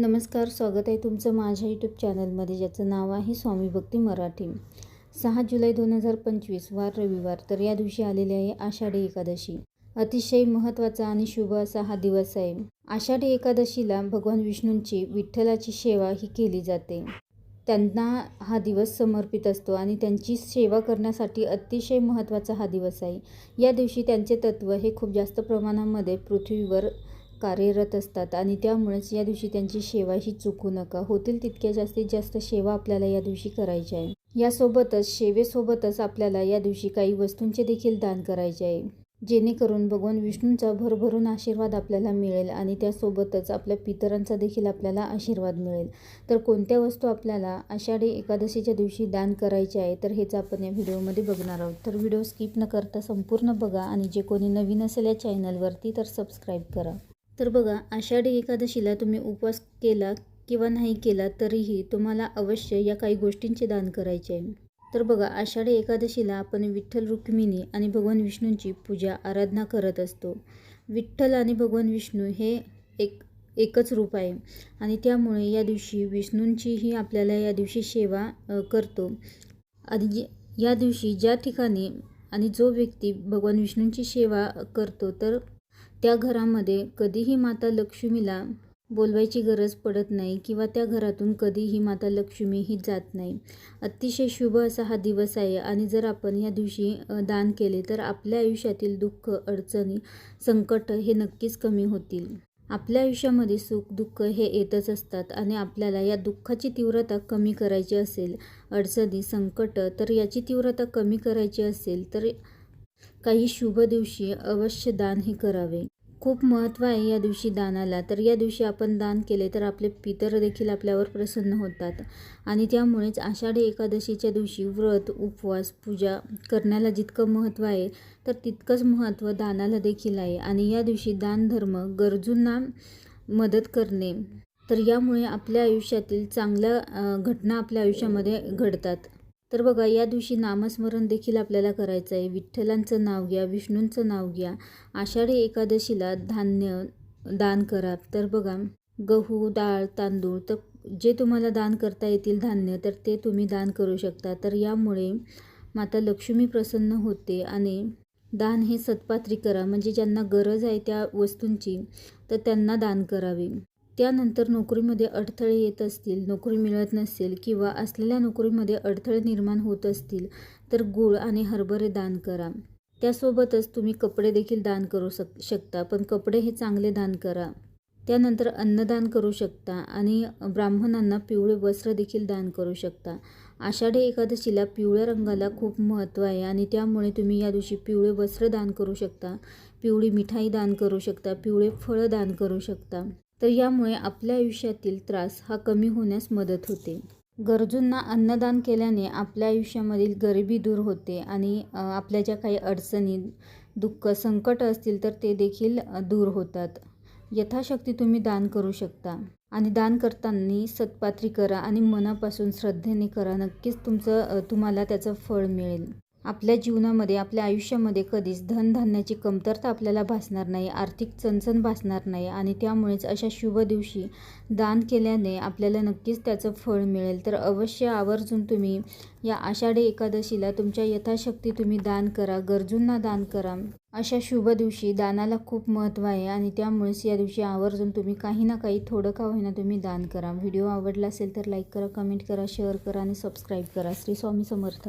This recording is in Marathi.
नमस्कार स्वागत आहे तुमचं माझ्या यूट्यूब चॅनलमध्ये ज्याचं नाव आहे स्वामी भक्ती मराठी. सहा जुलै दोन हजार पंचवीस वार रविवार तर या दिवशी आलेली आहे आषाढी एकादशी. अतिशय महत्त्वाचा आणि शुभ असा हा दिवस आहे. आषाढी एकादशीला भगवान विष्णूंची विठ्ठलाची सेवा ही केली जाते. त्यांना हा दिवस समर्पित असतो आणि त्यांची सेवा करण्यासाठी अतिशय महत्त्वाचा हा दिवस आहे. या दिवशी त्यांचे तत्त्व हे खूप जास्त प्रमाणामध्ये पृथ्वीवर कार्यरत असतात आणि त्यामुळेच या दिवशी त्यांची सेवा ही चुकू नका. होतील तितक्या जास्तीत जास्त सेवा आपल्याला या दिवशी करायची आहे. यासोबतच सेवेसोबतच आपल्याला या दिवशी काही वस्तूंचे देखील दान करायचे आहे. जेणेकरून भगवान विष्णूंचा भरभरून आशीर्वाद आपल्याला मिळेल आणि त्यासोबतच आपल्या पितरांचा देखील आपल्याला आशीर्वाद मिळेल. तर कोणत्या वस्तू आपल्याला आषाढी एकादशीच्या दिवशी दान करायचे आहे तर हेच आपण या व्हिडिओमध्ये बघणार आहोत. तर व्हिडिओ स्किप न करता संपूर्ण बघा आणि जे कोणी नवीन असेल या चॅनलवरती तर सबस्क्राईब करा. तर बघा आषाढी एकादशीला तुम्ही उपवास केला किंवा नाही केला तरीही तुम्हाला अवश्य या काही गोष्टींचे दान करायचे आहे. तर बघा आषाढी एकादशीला आपण विठ्ठल रुक्मिणी आणि भगवान विष्णूंची पूजा आराधना करत असतो. विठ्ठल आणि भगवान विष्णू हे एक एकच रूप आहे आणि त्यामुळे या दिवशी विष्णूंचीही आपल्याला या दिवशी सेवा करतो. आणि या दिवशी ज्या ठिकाणी आणि जो व्यक्ती भगवान विष्णूंची सेवा करतो तर त्या घरामध्ये कधीही माता लक्ष्मीला बोलवायची गरज पडत नाही किंवा त्या घरातून कधीही माता लक्ष्मी ही जात नाही. अतिशय शुभ असा हा दिवस आहे आणि जर आपण या दिवशी दान केले तर आपल्या आयुष्यातील दुःख अडचणी संकट हे नक्कीच कमी होतील. आपल्या आयुष्यामध्ये सुख दुःख हे येतच असतात आणि आपल्याला या दुःखाची तीव्रता कमी करायची असेल अडचणी संकट तर याची तीव्रता कमी करायची असेल तर काही शुभ दिवशी अवश्य दान हे करावे. खूप महत्त्व आहे या दिवशी दानाला. तर या दिवशी आपण दान केले तर आपले पितर देखील आपल्यावर प्रसन्न होतात. आणि त्यामुळेच आषाढी एकादशीच्या दिवशी व्रत उपवास पूजा करण्याला जितकं महत्त्व आहे तर तितकंच महत्त्व दानाला देखील आहे. आणि या दिवशी दानधर्म गरजूंना मदत करणे. तर यामुळे आपल्या आयुष्यातील चांगल्या घटना आपल्या आयुष्यामध्ये घडतात. तर बघा या दिवशी नामस्मरण देखील आपल्याला करायचं आहे. विठ्ठलांचं नाव घ्या विष्णूंचं नाव घ्या. आषाढी एकादशीला धान्य दान करा. तर बघा गहू डाळ तांदूळ तर जे तुम्हाला दान करता येतील धान्य तर ते तुम्ही दान करू शकता. तर यामुळे माता लक्ष्मी प्रसन्न होते आणि दान हे सत्पात्री करा. म्हणजे ज्यांना गरज आहे त्या वस्तूंची तर त्यांना दान करावे. त्यानंतर नोकरीमध्ये अडथळे येत असतील नोकरी मिळत नसेल किंवा असलेल्या नोकरीमध्ये अडथळे निर्माण होत असतील तर गूळ आणि हरभरे दान करा. त्यासोबतच तुम्ही कपडे देखील दान करू शक शकता पण कपडे हे चांगले दान करा. त्यानंतर अन्नदान करू शकता आणि ब्राह्मणांना पिवळे वस्त्र देखील दान करू शकता. आषाढी एकादशीला पिवळ्या रंगाला खूप महत्त्व आहे आणि त्यामुळे तुम्ही या दिवशी पिवळे वस्त्र दान करू शकता पिवळी मिठाई दान करू शकता पिवळे फळं दान करू शकता. तर यामुळे आपल्या आयुष्यातील त्रास हा कमी होण्यास मदत होते. गरजूंना अन्नदान केल्याने आपल्या आयुष्यामधील गरिबी दूर होते आणि आपल्या ज्या काही अडचणी दुःख संकट असतील तर ते देखील दूर होतात. यथाशक्ती तुम्ही दान करू शकता आणि दान करताना सत्पात्री करा आणि मनापासून श्रद्धेने करा. नक्कीच तुमचं तुम्हाला त्याचं फळ मिळेल. आपल्या जीवनामध्ये आपल्या आयुष्यामध्ये कधीच धनधान्याची कमतरता आपल्याला भासणार नाही आर्थिक चणचण भासणार नाही आणि त्यामुळेच अशा शुभ दिवशी दान केल्याने आपल्याला नक्कीच त्याचं फळ मिळेल. तर अवश्य आवर्जून तुम्ही या आषाढी एकादशीला तुमच्या यथाशक्ती तुम्ही दान करा गरजूंना दान करा. अशा शुभ दिवशी दानाला खूप महत्त्व आहे आणि त्यामुळेच या दिवशी आवर्जून तुम्ही काही ना काही थोडं का होईना तुम्ही दान करा. व्हिडिओ आवडला असेल तर लाईक करा कमेंट करा शेअर करा आणि सबस्क्राईब करा. श्री स्वामी समर्थ.